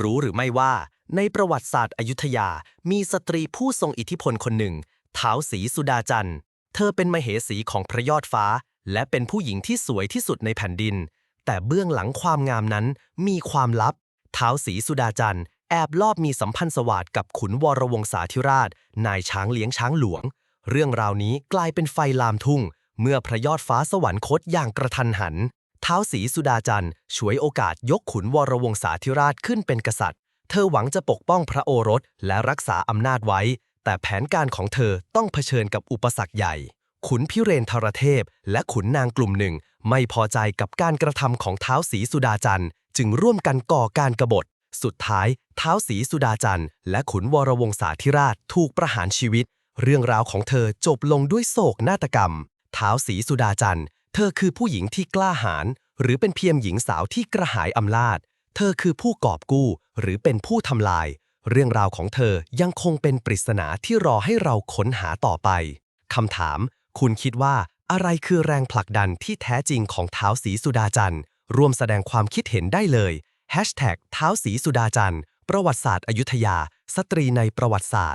รู้หรือไม่ว่า ในประวัติศาสตร์อยุธยา มีสตรีผู้ทรงอิทธิพลคนหนึ่งท้าวศรีสุดาจันทร์ เธอเป็นมเหสีของพระยอดฟ้า และเป็นผู้หญิงที่สวยที่สุดในแผ่นดิน แต่เบื้องหลังความงามนั้นมีความลับท้าวศรีสุดาจันทร์แอบลอบมีสัมพันธ์สวัสดกับขุนวรวงศาธิราช นายช้างเลี้ยงช้างหลวง เรื่องราวนี้กลายเป็นไฟลามทุ่ง เมื่อพระยอดฟ้าสวรรคตอย่างกระทันหัน ท้าวศรีสุดาจันทร์ฉวยโอกาสยกขุนวรวงศาธิราชขึ้นเป็นกษัตริย์ เธอหวังจะปกป้องพระโอรสและรักษาอำนาจไว้ แต่แผนการของเธอต้องเผชิญกับอุปสรรคใหญ่ ขุนพิเรนทรเทพ และขุนนางกลุ่มหนึ่ง ไม่พอใจกับการกระทำของท้าวศรีสุดาจันทร์จึงร่วมกันก่อการกบฏ สุดท้ายท้าวศรีสุดาจันทร์และขุนวรวงศาธิราชถูกประหารชีวิต เรื่องราวของเธอจบลงด้วยโศกนาฏกรรมท้าวศรีสุดาจันทร์ เธอคือผู้หญิงที่กล้าหาญหรือเป็นเพียงหญิงสาวที่กระหายอำนาจ เธอคือผู้กอบกู้หรือเป็นผู้ทำลาย เรื่องราวของเธอยังคงเป็นปริศนาที่รอให้เราค้นหาต่อไปคำถาม คุณคิดว่าอะไรคือแรงผลักดันที่แท้จริงของเท้าวศรีสุดาจันทร์ร่วมแสดงความคิดเห็นได้เลย Hashtag ท้าวศรีสุดาจันทร์ประวัติศาสตร์อยุธยา สตรีในประวัติศาสตร์